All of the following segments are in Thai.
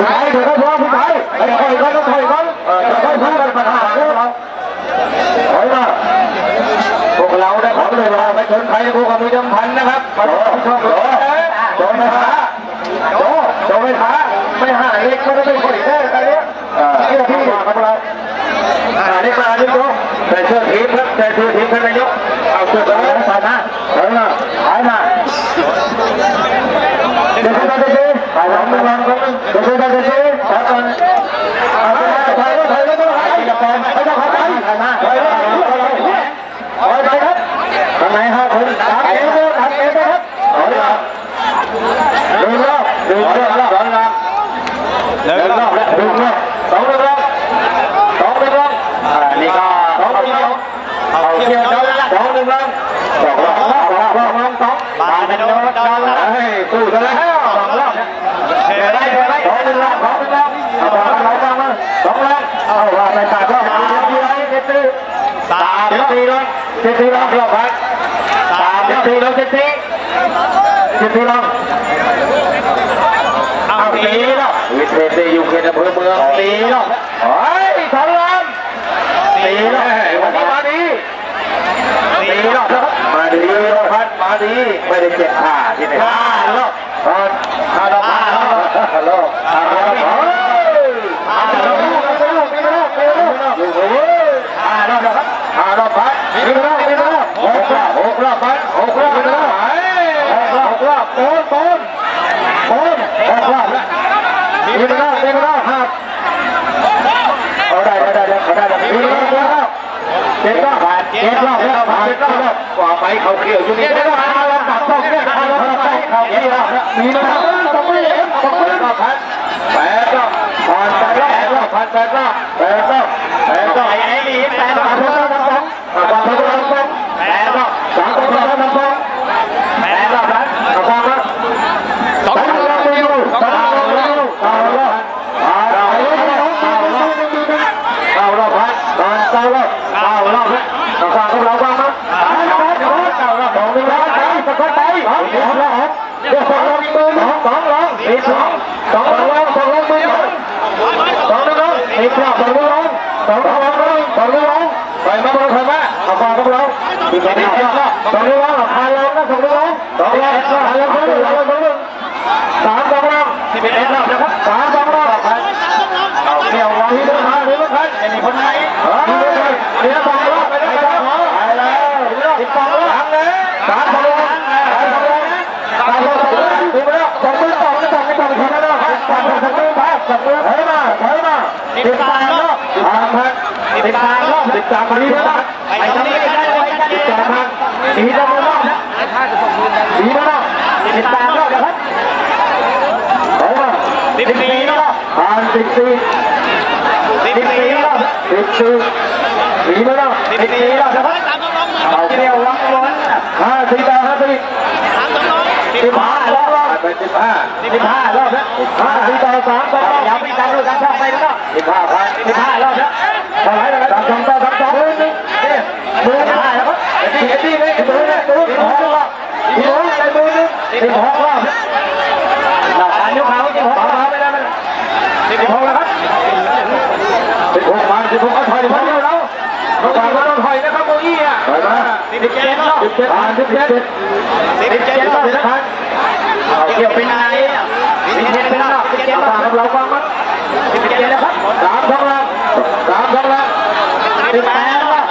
ผู้ชายเดี๋ยวก็พอผู้ชายไอ้ถอยกันต้องถอยกันเออจะได้พูดกันปัญหาเรื่องเราถอยมาพวกเราได้ของเลยเราไม่ชนใครพวกเรามีจำพันนะครับมาดูชมเลยโดนไม่ท้าโดนโดนไม่ท้าไม่หาเล็กก็ได้เป็นคนอีกแน่ตอนนี้เออที่ที่มาครับเราอ่านี่มานี่ก็แต่เชื่อทีมครับแต่เชื่อทีมท่านนายกเอาเชื่อไปนะสายนะถอยมาถอยมาเดี๋ยวจะจะไปลองไปลองกันเดี๋ยวจะ จะไปก่อนเอาไปไปไปไปไปจะไปไปจะไปไปนะไปไปไปครับทางไหนฮะคุณตัดเองเลยตัดเองเลยครับเอาละหนึ่งรอบหนึ่งรอบสองรอบหนึ่งรอบหนึ่งรอบสองรอบสองรอบอ่านี่ก็สองรอบเอาเที่ยวเดินสองรอบสองรอบสองรอบสองรอบสองบาทเป็นโดนโดนเฮ้ยตู้กันแล้วสองรอบเดี๋ยวได้เดี๋ยวได้สองรอบสองรอบเอาสองรอบสองรอบสองรอบเอาว่าไปตัดรอบสามเดียวเจ็ดสี่ สามเจ็ดสี่รอบเจ็ดสี่รอบรอบพักสามเจ็ดสี่รอบเจ็ดสี่เจ็ดสี่รอบเอาสี่รอบวิเศอยู่เขตอำเภอเมืองสี่รอบเฮ้ยสองรอบสี่รอบวันนี้มาดีดีรอบนะครับมาดีรอบพัดมาดีไม่ได้เจ็บขาที่ไหนห้ารอบห้ารอบห้ารอบห้ารอบห้ารอบห้ารอบไม่รอบไม่รอบไม่รอบไม่รอบห้ารอบนะครับห้ารอบพัดไม่รอบไม่รอบหกรอบหกรอบพัดหกรอบไม่รอบหกรอบหกรอบโอนโอนโอนหกรอบแล้วไม่รอบไม่รอบห้าเอาได้ได้ได้ได้ได้ไม่รอบไม่รอบ เจ็ดรอบผ่าน เจ็ดรอบแล้วผ่านเจ็ดรอบกว่าไปเขาเขียวอยู่นี่ได้ผ่านเราตัดต้องเนี่ยผ่านเราตัดเขาเกี่ยวมีนะครับสองมือสองมือผ่านแปดรอบผ่านแปดรอบผ่านแปดรอบแปดรอบแปดรอบไอ้ไอ้นี่แปดรอบผ่านรอบสองผ่านรอบสองแปดรอบสามรอบสองแปดรอบนั้นเอาฟังนะสองรอบไม่รู้สองรอบไม่รู้สองรอบผ่านเราเรารอบผ่านผ่านเก้ารอบเก้าร อบแล้วเราฟังพวกเราฟังมั้ยเก้ารอบเก้าบสองหนึ่งร้อยไปสะกดไปสองรอบเดี๋ยวสองรอบมือสองสองรอบสี่สองสองรอบสองรอบมือสองหนึ่งร้อยสี่รอบสองหนึ่งร้อยสองรอบสองหนึ่งร้อยไปมาบอยมาเอาฟังพวกเราสี่รอบสองหนึ่งร้อยพาเรานะสองหนึ่งร้อยสองรอบพาเราสองหนึ่งร้อยสองหนึ่งสามสองรอบสิบเอ็ดรอบนะครับสามสองรอบอาเดี่ยววางที่เดินทางหรือว่าใครมีคนไหนเดี๋ยวสองไปแล้วสิบสองรอบทำเลย สามสองรอบสามสองรอบสามสองรอบดูไปแล้วสองมือสองมือสองมือสองมือทีแล้วครับสองมือสองมือพักสองมือถอยมาถอยมาสิบสามรอบสามพันสิบสามรอบสิบสามพันนี่นะไปทำนี้กันได้สิบสามพันสี่รอบรอบนะสี่รอบสิบสามรอบนะครับถอยมาสิบสี่รอบผ่านสิบสี่สิบสี่รอบสิบสี่สี่รอบสิบสี่รอบนะครับเอาเที่ยววังวน ห้าสิบห้าสิบสิบห้ารอบไปสิบห้าสิบห้ารอบนะห้าสิบต่อสามต่ออย่าไปตามด้วยกันชองไปนะสิบห้าพันสิบห้ารอบนะเท่าไหร่นะครับสามสองต่อสามสองมือหนึ่งเนี่ยมือสิบห้าแล้วครับตีตีเลยมือเนี่ยมือสิบหกรอบสิบหกในมือหนึ่งสิบหกรอบหลักการยกเขาสิบหกรอบไม่ได้ไม่ได้สิบหกแล้วครับสิบหกมาสิบหกเอาถอยถอยเราเราถ สิบเจ็ดสิบเจ็ดสิบเจ็ดสิบเจ็ดรอบสิบพันเกี่ยวเป็นไงสิบเจ็ดเป็นรอบสิบเจ็ดรอบเราฟังมั้ยสิบเจ็ดนะครับสามสองรอบสามสองรอบสิบแปดรอบ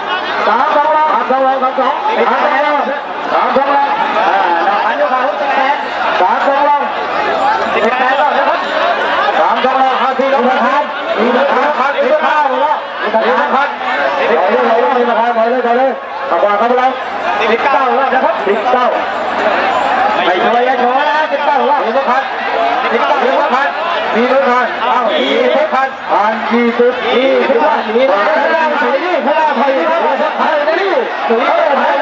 สามสองรอบสามสองรอบสามสองสิบแปดรอบสามสองรอบอ่าเราอันนี้ขาสิบแปดสามสองรอบสิบแปดรอบนะครับสามสองรอบห้าสี่รอบพันมีราคาพันมีราคาหมดแล้วมีราคาพันถอยเลยถอยเลยมีราคาถอยเลยถอยเลย เอากว่าครับเราสิบเก้ารอบนะครับสิบเก้าไม่ช่วยอย่าช่วยนะสิบเก้ารอบมีราคาสิบเก้ามีราคามีราคาเอายี่สิบพันพันยี่สิบยี่สิบพันยี่สิบพันยี่สิบพันยี่สิบพันยี่สิบพันยี่สิบพันยี่สิบพัน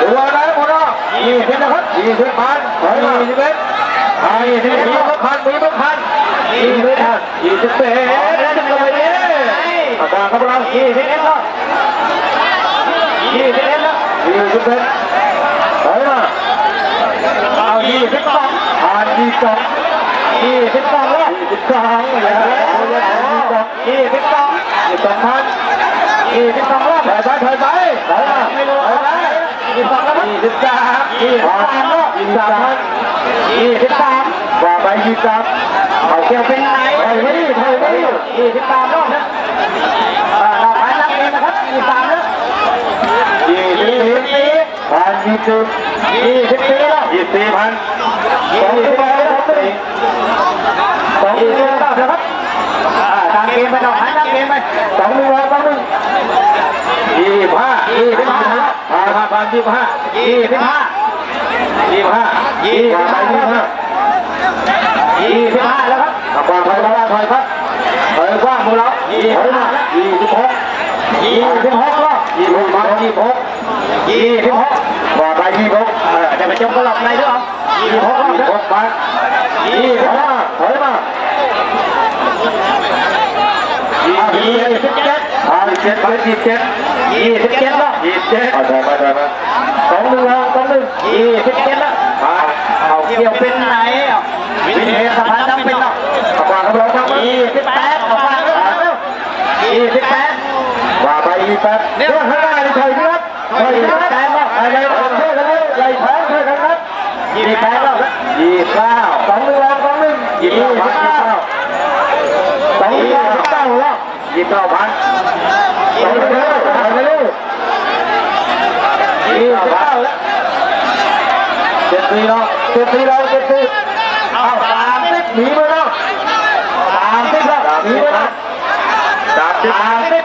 ตัวอะไรหมดอะยี่สิบนะครับยี่สิบพันยี่สิบเอ็ดยี่สิบมีพันมีพันยี่สิบพันยี่สิบเอ็ดแล้วจะไปากกาจารย์ครับเรายี่สิบเอ็ดแล้วยี่สิบเอ็ดแล้วยี่สิบเอ็ดถอยมาเอายี่สิบสองผ่านยี่สิบสองยี่สิบสองแล้วยี่สิบสองยี่สิบสองยี่สิบสองพันยี่สิบสองรอบถอยไปถอยไปถอยมาถอยไปยี่ สิบสองแล้วยี่สิบสามยี่สิบสามยี่สิบสามพันยี่สิบสามว่าไปยี่สิบสามเขาเกี่ยวเป็นไงถอยไม่ดีถอยไม่ดียี่สิบสามรอบนะเราไปนักเองนะครับยี่สิบสามแล้วยี่สิบสี่พันยี่สิบยี่สิบสี่แล้วยี่สิบสี่พันสองสิบแปดครับสองสิบแปดนะครับทางเกมไปต่อหันทางเกมไปสองหนึ่งสองหนึ่งยี่ สิบห้ายี่สิบห้าผ่านผ่านผ่านยี่สิบห้ายี่สิบห้ายี่สิบห้ายี่สิบห้ายี่สิบห้ายี่สิบห้าแล้วครับกว้างถอยแล้วถอยครับถอยกว้างมดแล้วยี่สิบห้ายี่สิบหกยี่สิบหกแล้วยี่สิบหกยี่สิบหกยี่สิบหกว่าไปยี่สิบหกจะไปจมกระหล่ำในหรือเปล่ายี่สิบหกยี่สิบหกไปยี่สิบห้าถอยมายี่สิบเจ็ดอ่ายี่สิบเจ็ดไปยี่สิบเจ็ด ยี่สิบเจ็ดแล้วยี่สิบเจ็ดเอาไปไปไปสองหนึ่งแล้วสองหนึ่งยี่สิบเจ็ดแล้วเอาเกี่ยวเป็นไหนวินเทจสะพานดำเป็นเนาะขวางครับเราครับยี่สิบแปดขวางครับยี่สิบแปดว่าไปยี่สิบแปดเดี๋ยวข้างหน้านี่ถอยครับถอยครับแทงว่าอะไรช่วยกันเลยไหลแทงช่วยกันครับยี่สิบแปดแล้วยี่สิบเก้าสองหนึ่งแล้วสองหนึ่งยี่สิบเก้าสองยี่สิบเก้าแล้วยี่สิบเก้าพันสองยี่สิบเก้าไปเร็วยี่สิบเก้าแล้ว เจ็ดปีแล้วเจ็ดปีแล้วเจ็ดปีเอาสามสิบหนีมาแล้วสามสิบแล้วหนีมาแล้วสามสิบสามสิบ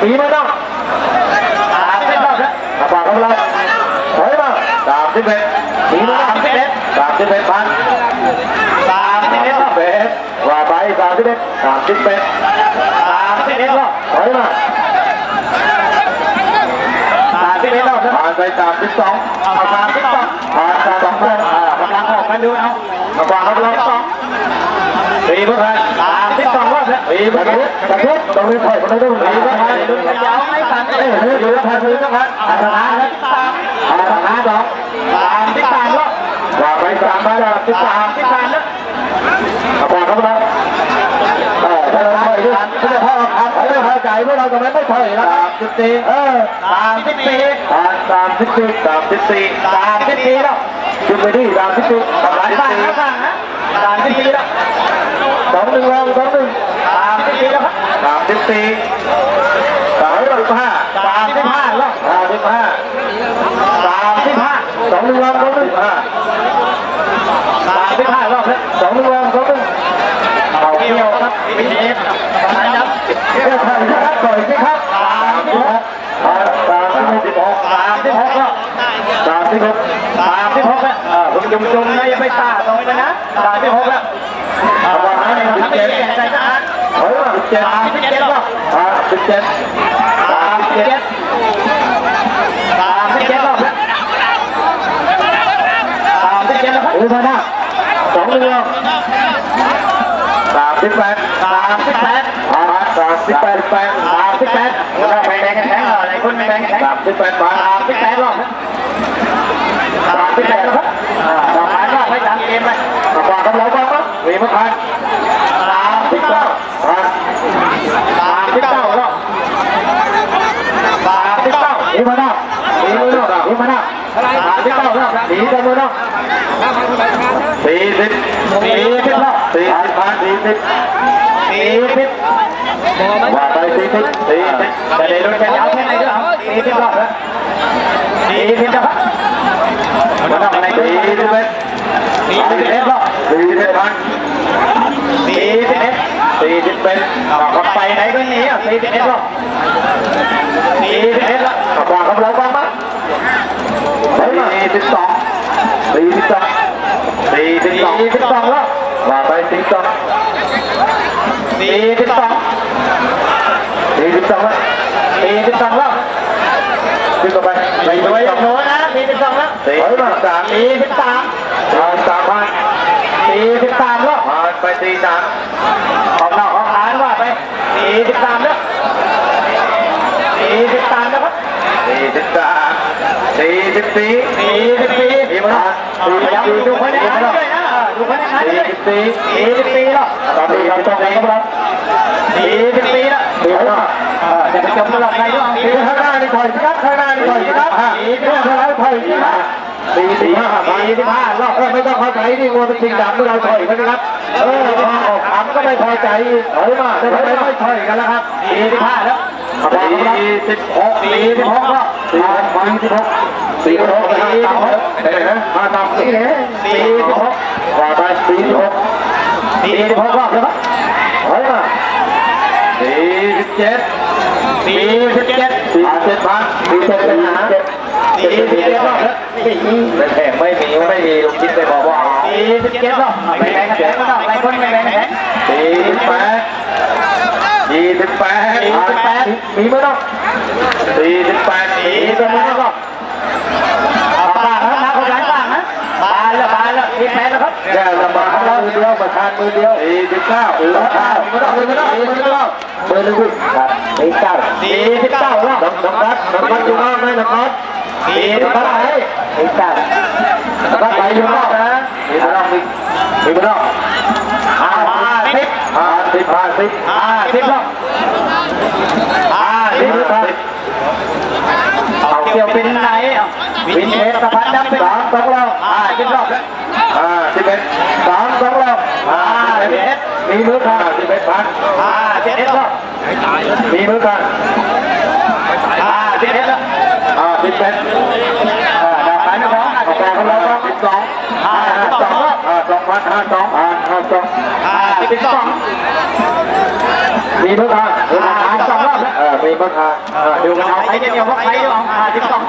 หนีมาแล้วสามสิบแล้วครับปากของเราถอยมาสามสิบเอ็ดหนีมาสามสิบเอ็ดสามสิบเอ็ดพันสามสิบเอ็ดรอบเบ็ดว่าไปสามสิบเอ็ดสามสิบเอ็ดสามสิบเอ็ดรอบถอยมาสามสิบเอ็ดรอบผ่านไปสามสิบสองเอาสามสิบสองผ่านสามสิบสองอ่ากำลังออกกันดูเอากำลังกำลังสองสี่เพื่อนสามสิบสองรอบแล้วสี่เพื่อนกระทุบตรงนี้ถอยคนนี้นต้องสี่เพื่อนดูยาวไม่ทันเอ้ยเฮ้ยดูแล้วทันเลยนะครับอาชนะแล้วอาชนะสองสามสิบสามรอบว่าไปสามไปแล้วสิบสามสิบสามแล้วขอบคุณครับเราเออถ้าเราถอยด้วยถ้าเราถอยครับถ้าเราถอยใจพวกเราจะไม่ไม่ถอยนะสามสิบสี่เออสามสิบสี่สามสิบสี่สามสิบสี่สามสิบสี่แล้ว จุดไปที่สามสิบสี่สามสิบสี่สามสิบสี่แล้วสองหนึ่งแล้วสองหนึ่งสามสิบสี่แล้วครับสามสิบสี่สามสิบห้าสามสิบห้าแล้วสามสิบห้าสามสิบห้าสองหนึ่งแล้วสองหนึ่งห้าสามสิบห้ารอบแล้วสองหนึ่งรอบสองหนึ่งเอาเกี่ยวครับวินเอฟสามยับเกี่ยวทางครับต่อยสิครับสามสิบหกสามสิบหกสามสิบหกแล้วสามสิบหกสามสิบหกแล้วคุณ จุ่มจุ่มนะย่าไปตาตรงไปนะสามสิบหกแล้วเอาวางให้สิบเจ็ดใจสะอาดเฮ้ยสิบเจ็ดสามสิบเจ็ดแล้วอ่าสิบเจ็ดสามสิบเจ็ดสามสิบเจ็ดรอบแล้วสามสิบเจ็ดแล้วครับโอ้มาหน้าสองเรือสามสิบแปดสามสิบแปดสามสิบแปดแปดสามสิบแปดเราไปแดงกันแทงอะไรคนไม่แดงกันแทงสามสิบแปดบาทสามสิบแปดรอบสามสิบ ดแล้วครับเราผ่านรอบไปตามเกมไปมาบอกกับเราบ้างครับวีมาผ่านสามสิบเก้าผ่านสามสิบเก้ารอบสามสิบเก้าวีมาหน้าวีมาหน้าวีมาหน้าสามสิบเก้ารอบสีกันมือน้องสี่สิบสี่สิบแล้วสี่สิบพันสี่สิบ สี่สิบว่าไปสี่สิบสี่สิบจะได้รุ่นแค่ยาวแค่ไหนด้วยครับสี่สิบรอบแล้วสี่สิบนะครับมันทำอะไรสี่สิบเอ็ดสี่สิบเอ็ดรอบสี่สิบเอ็ดพันสี่สิบเอ็ดสี่สิบเอ็ดก็ไปไหนก็หนีอะสี่สิบเอ็ดรอบสี่สิบเอ็ดแล้วขอบคุณครับเราบ้างมั้ยสี่สิบสองสี่สิบสองสี่สิบสองสี่สิบสองแล้ว ว่าไปสี่สิบสองสี่สิบสองสี่สิบสองแล้วสี่สิบสองแล้วขึ้นต่อไปไปด้วยโน้นะสี่สิบสองแล้วสี่สิบสามสี่สิบสามผ่านสามพันสี่สิบสามแล้วผ่านไปสี่สามออกนอกออกฐานว่าไปสี่สิบสามแล้วสี่สิบสามแล้วครับสี่สิบสามสี่สิบสี่สี่สิบสี่สี่มาสี่สิบสี่ดูคนนี้ด้ วยนะดูพนักงานสี่สิบสี่สี่สิบสี่แล้วตอนนี้เราต้องไหนครับเราสี่สิบสี่แล้วสี่แล้วจะไปจบตลอดไงด้วยสี่ข้างหน้านี่ถอยสิครับข้างหน้านี่ถอยสิครับสี่สิบห้าแล้วถอยสิครับสี่สิบห้าสี่สิบห้ารอบเออไม่ต้องเข้าใจนี่วัวเป็นจริงดำเมื่อเราถอยกันนะครับเออพอออกถามก็ไม่พอใจถอยมาแต่ทำไมไม่ถอยกันแล้วครับสี่สิบห้าแล้วสี่สิบหกสี่สิบหกรอบสี่สิบหกสี่สิบหกสี่สิบหกได้ไหมนะมาตามสี่สี่สิบหกว่าไปสี่สิบหก สี่สิบหกรอบนะครับถอยมาสี่สิบเจ็ดสี่สิบเจ็ดสี่สิบเจ็ดพันสี่สิบเจ็ดนะสี่สิบเจ็ดรอบแล้วไม่แพงไม่มีไม่มีลูกคิดไปบอกว่าสี่สิบเจ็ดรอบไม่แพงแพงก็ต้องไม่คนไม่แพงสี่สิบแปดสี่สิบแปดสี่สิบแปดมีมั้ยน้องสี่สิบแปดสี่สิบแปดรอบ มีแพ้แล้วครับแก้วละบาทแล้วมือเดียวประธานมือเดียวสี่สิบเก้าประธานมือเดียวมือเดียวมือเดียวมือหนึ่งครับสี่เก้าสี่สิบเก้ารอบน้องน้องครับน้องครับอยู่นอกไหมน้องครับสี่สิบเก้าไหนสี่เก้าน้องครับไปอยู่นอกนะมีนอกมีมีนอกห้าสิบห้าสิบห้าสิบห้าสิบรอบห้าสิบสิบเอาเกี่ยวเป็นไหนวินเทสสะพานดำเป็นสามสองรอบอ่าเป็นรอบแล้ว อ่าสิบเอ็ดสามสองรอบอ่าสิบเอ็ดมีมือขาสิบเอ็ดพันอ่าสิบเอ็ดรอบมีมือขาอ่าสิบเอ็ดแล้วอ่าสิบเอ็ดอ่าดอกไม้ไม่พอออกมาของเราครับสิบสองอ่าห้าสองรอบอ่าสองพันห้าสองอ่าห้าสองอ่าสิบสองมีมือขาอ่าสองรอบแล้วเออมีมือขาอ่าดูกันเอาใครจะเดียวว่าใครจะเอาอ่าสิบสอง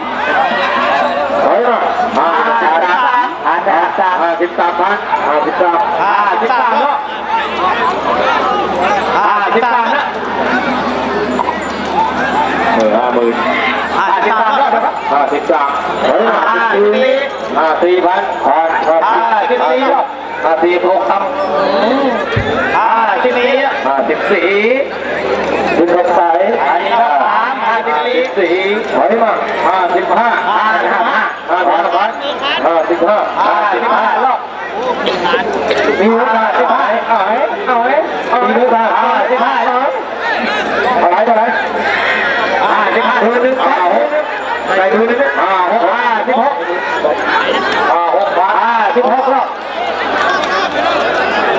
ถอยมาห้าสิบสาม ห้าสิบสามห้าสิบสามพันห้าสิบสามห้าสิบสามเนาะห้าสิบสามนะเออห้าหมื่นห้าสิบสามแล้วครับห้าสิบสามห้าสิบสี่ห้าสี่พันห้าสิบสี่ห้าสิบหกคำห้าสิบสี่ห้าสิบสี่คุณสงสัยห้าสิบสามห้าสิบสี่ถอยมาห้าสิบห้าห้าสิบห้า ห้าสิบห้าห้าสิบห้าห้าสิบห้ารอบมีเวลาสิบห้าเอาไหมเอาไหมมีเวลาห้าสิบห้าเอาไหมเท่าไหร่ห้าสิบห้าดูนึงเอาใส่ดูนึงห้าหกห้าสิบหกห้าหกห้าสิบหกรอบ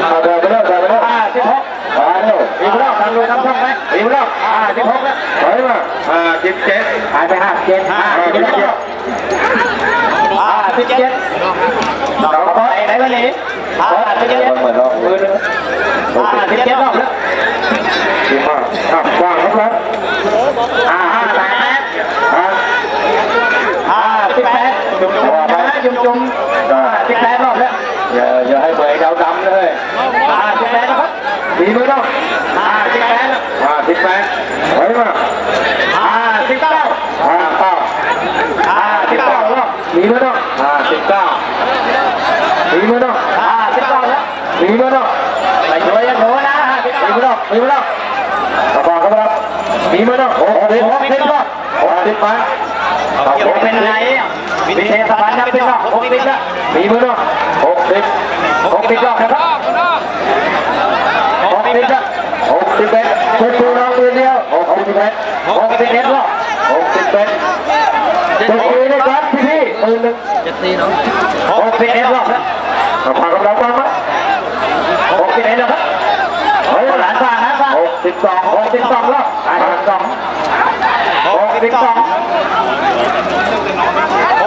เอาเดินไปเรื่อยเดินไปเรื่อยห้าสิบหกมาเร็วมีรอบทำเลยทำช่องไหมมีรอบห้าสิบหกแล้วถอยมาห้าสิบเจ็ดหายไปห้าเจ็ดห้าสิบเจ็ดห้าสิบเจ็ด เราไปไหนวันนี้ห้าสิบเจ็ดเหมือนเรามือนึงห้าสิบเจ็ดรอบแล้วสิบห้าอะกว้างครับแล้วห้ ดีมือต้องหกสิบหกสิบรอบหกสิบไปหกเป็นไรวิเทศบาลนับเป็นรอบหกสิบแล้วดีมือต้องหกสิบหกสิบรอบนะครับหกสิบละหกสิบเอ็ดชุดชูน้องมือเดียวหกสิบเอ็ดหกสิบเอ็ดรอบหกสิบเอ็ดชุดชูนะครับพี่พี่มือหนึ่งหกสิบเอ็ดรอบแล้วพากำลังฟังไหมหกสิบเอ็ดแล้วครับเฮ้ยหลานฟังนะฟังหก สิบสองหกสิบสองรอบหกสิบสองหกสิบสอง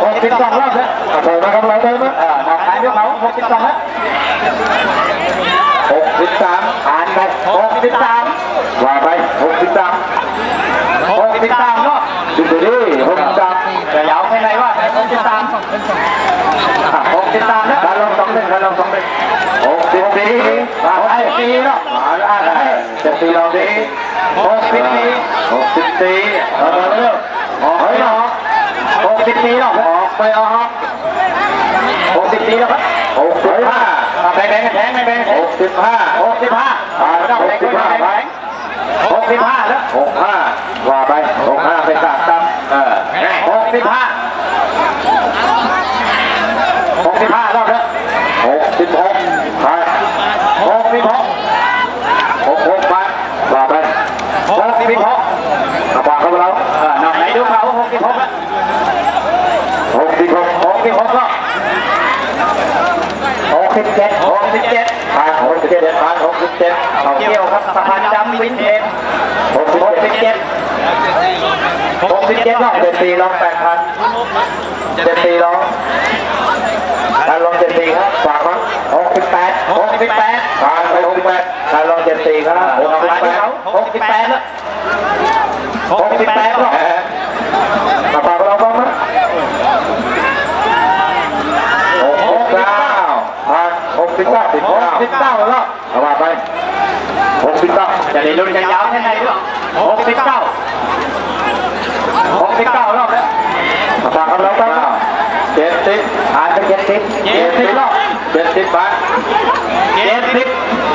หกสิบสองรอบแล้วเดินมากำลังเดินมาอ่าหนักขายด้วยเขาหกสิบสองนะหกสิบสามอ่านไปหกสิบสามว่าไปหกสิบสามหกสิบสามเนาะดูดูดิหกสิบ บสามหกสิบสามนะการลองสองเล่นการลองสองเล่นหกสิบสี่มาไอ้สี่เนาะมาแล้วอะไรจะสี่ลองดีหกสิบสี่หกสิบสี่เอามาเร็วออกไปเนาะหกสิบสี่เนาะออกไปออกหกสิบสี่แล้วครับหกสิบห้าแบงแบงแบงแบงหกสิบห้าหกสิบห้าอ่าหกสิบห้าไปหกสิบห้าแล้วหกห้าว่าไปหกห้าไปสามตั้มเออหกสิบห้าหกสิบห้ารอบแล้วหกสิบหก เอาปากเข้าไปแล้วเออหน่อยไหนดูเขาหกสิบหกหกสิบหกหกสิบหกก็หกสิบเจ็ดหกสิบเจ็ดผ่านหกสิบเจ็ดผ่านหกสิบเจ็ดเขาเกี่ยวครับสะพานจำวินเทจหกสิบเจ็ดหกสิบเจ็ดรอบเจ็ดสี่ลองแปดพันเจ็ดสี่ลองการลองเจ็ดสี่ครับฝากมั้งหกสิบแปดหกสิบแปดผ่านไปหกสิบแปดการลองเจ็ดสี่ครับหกสิบแปดหกสิบแปดแล้ว หหกกสิบแปแปดดรอบมาฝากเราบ้างมั้ยหกสิบเก้าผ่านหกสิบเก้าสิบหเก้าสิบเก้ารอบเอามาไปหกสิบเก้าจะได้ลุ้นกันยาวแค่ไหนด้วยหกสิบเก้าหกสิบเก้ารอบแล้วมาฝากเราบ้างเจ็ดสิบผ่านไปเจ็ดสิบเจ็ดสิบรอบเจ็ดสิบบาทเจ็ดสิบ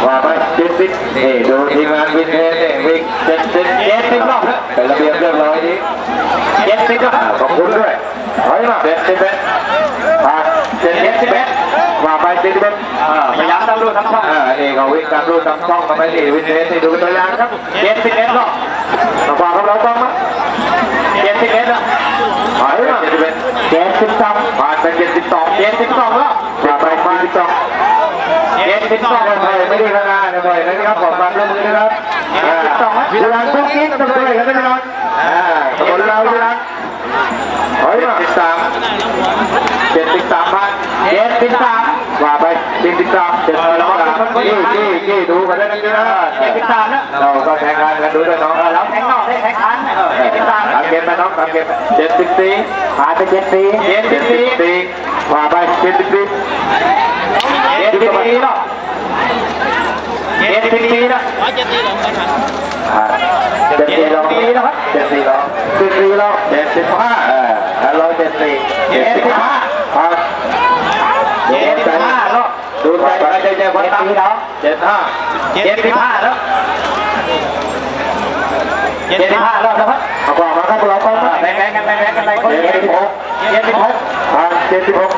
ว่าไปเจ็ดสิบนี่ดูทีมงานวินเทจเนี่วิ่งเจ็ดสิบเจ็ดสิบรอบแล้วเป็นระเบียบเรียบร้อยดีเจ็ดสิบรอบอ่าขอบคุณด้วยถอยมาเจ็ดสิบเอ็ดผ่านเจ็ดสิบเอ็ดว่าไปเจ็ดสิบเอ็ดพยายามทำรูทำช่องอ่านี่เขาวิ่งตามรูปตามช่องกันไปนี่วินเทจนี่ดูเป็นตัวอย่างครับเจ็ดสิบเอ็ดรอบมาฟังกับเราบ้างมั้ยเจ็ดสิบเอ็ดแล้วถอยมาเจ็ดสิบเอ็ดเจ็ดสิบสองผ่านไปเจ็ดสิบสองเจ็ดสิบสองรอบว่าไปเจ็ดสิบสอง เจ็ดสิบสองไม่ได้ไม่ได้ขนาดนะเลยนะครับขอความร่วมมือนะครับเวลาทุกนี้ต้องช่วยกันนะครับอ่าคนเราเวลาถอยมาเจ็ดสิบสามเจ็ดสิบสามพันเจ็ดสิบสามว่าไปเจ็ดสิบสามเจ็ดสิบสามนี่นี่นี่ดูกันได้นะเจ็ดสิบสามแล้วเราก็แข่งขันกันดูด้วยน้องเราแข่งนอกได้แข่งขันเออเจ็ดสิบสามตามเกมไปน้องตามเกมเจ็ดสิบสี่ผ่านไปเจ็ดสี่เจ็ดสิบสี่ว่าไปเจ็ดสิบสี่ เจ็ดสิบสี่รอบเจ็ดสิบสี่แล้วเจ็ดสี่ลองเจ็ดสี่ลองเจ็ดสี่ลองเจ็ดสี่ลองเจ็ดสิบห้าเออแล้วเราเจ็ดสี่เจ็ดสิบห้าผ่านเจ็ดสิบห้ารอบดูใจไปใจใจคนตามเจ็ดห้าเจ็ดสิบห้าแล้วเจ็ดสิบห้ารอบแล้วครับเอาบอกมาครับเราก็แบ่งกันแบ่งกันไปคนเจ็ดเจ็ดสิสิบบหหกกเจ็ดสิบหกผ่านเจ็ดสิบหก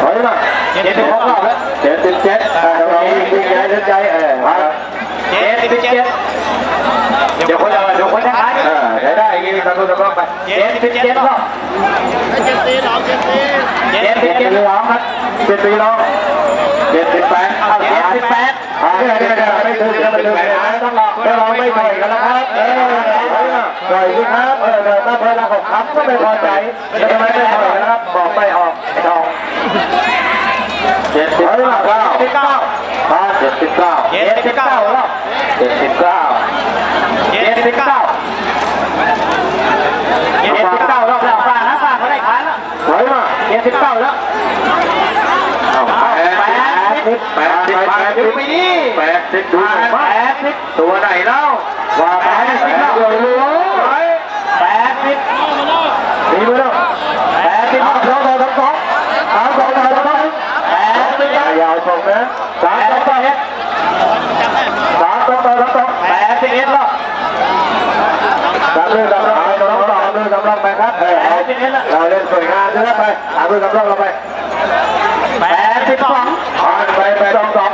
ถอยมาเจ็ดสิบหกรอบแล้วเจ็ดสิบเจ็ดเราวิ่งใจเดินใจเออเจ็ดสิบเจ็ดเดี๋ยวคนจะเดี๋ยวคนจะขายเออได้ได้ยี่สิบสองสองไปเจ็ดสิบเจ็ดรอบเจ็ดสี่สองเจ็ดสี่เจ็ดสิบเจ็ดสิบสองครับเจ็ดสิบสองเจ็ดสิบแปดเอาเจ็ดสิบแปดอ่าไม่ไม่ไม่ไม่ถึงไม่ถึงต้องรอต้องรอไม่ปล่อยกันนะครับเออ ปล่อยสิครับเออถ้าเพลินหกคำก็ไม่พอใจจะทำไมไม่ปล่อนะครับบอกไม่ออกไม่ออกเจ็ดสิบเก้าสิบเก้าเจ็ดสิบเก้าเจ็ดสิบเก้ารอบเจ็ดสิบเก้าเจ็ดสิบเก้าเจ็ดสิบเก้ารอบแล้วป้านะป้าเขาได้ขายแล้วถอยมาเจ็ดสิบเก้าแล้วแปดสิบแปดสิบแปดสิบไปดแปดสิบดูแปดสิบตัวไหนเล่าว่าแปดสิบแล้วรู้ แปดสิบ ดีมือแล้ว แปดสิบ สองสองสองสองสามสองสองสอง แปดสิบ ยาวส่งนะสามสองสองสามสองสองสองแปดสิบเอ็ดรอบสามเรื่องสามรองสองสองเรื่องสามรองไปครับเออเราเล่นสวยงามด้วยไปสามเรื่องสามรองเราไปแปดสิบสองผ่านไปแปดสองสอง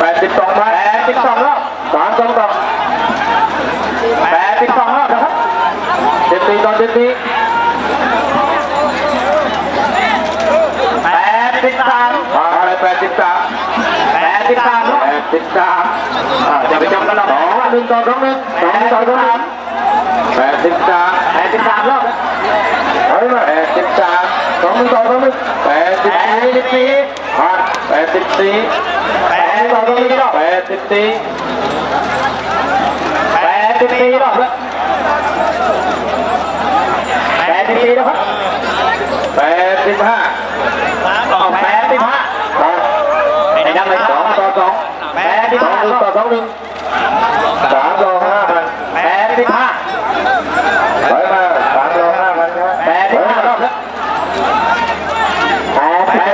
แปดสิบสองไปแปดสิบสองรอบสามสองสองแปดสิบสองรอบนะครับเจ็ดสี่ต่อเจ็ดสี่ แปดสิบสาม ผ่านไปแปด สิบสามแปดสิบสามรอบแปดสิบสามอ่าจะไปจำกันหรอสองหนึ่งต่อสองหนึ่งสองต่อสองหนึ่งแปดสิบสามแปดสิบสามรอบแล้วเฮ้ยมาแปดสิบสามสองหนึ่งต่อสองหนึ่งแปดสิบแปดสิบสี่ผ่านแปดสิบสี่แปดสิบสี่รอบแปดสิบสี่แปดสิบสี่รอบแล้วแปดสิบสี่แล้วครับแปดสิบห้า ต่อ แ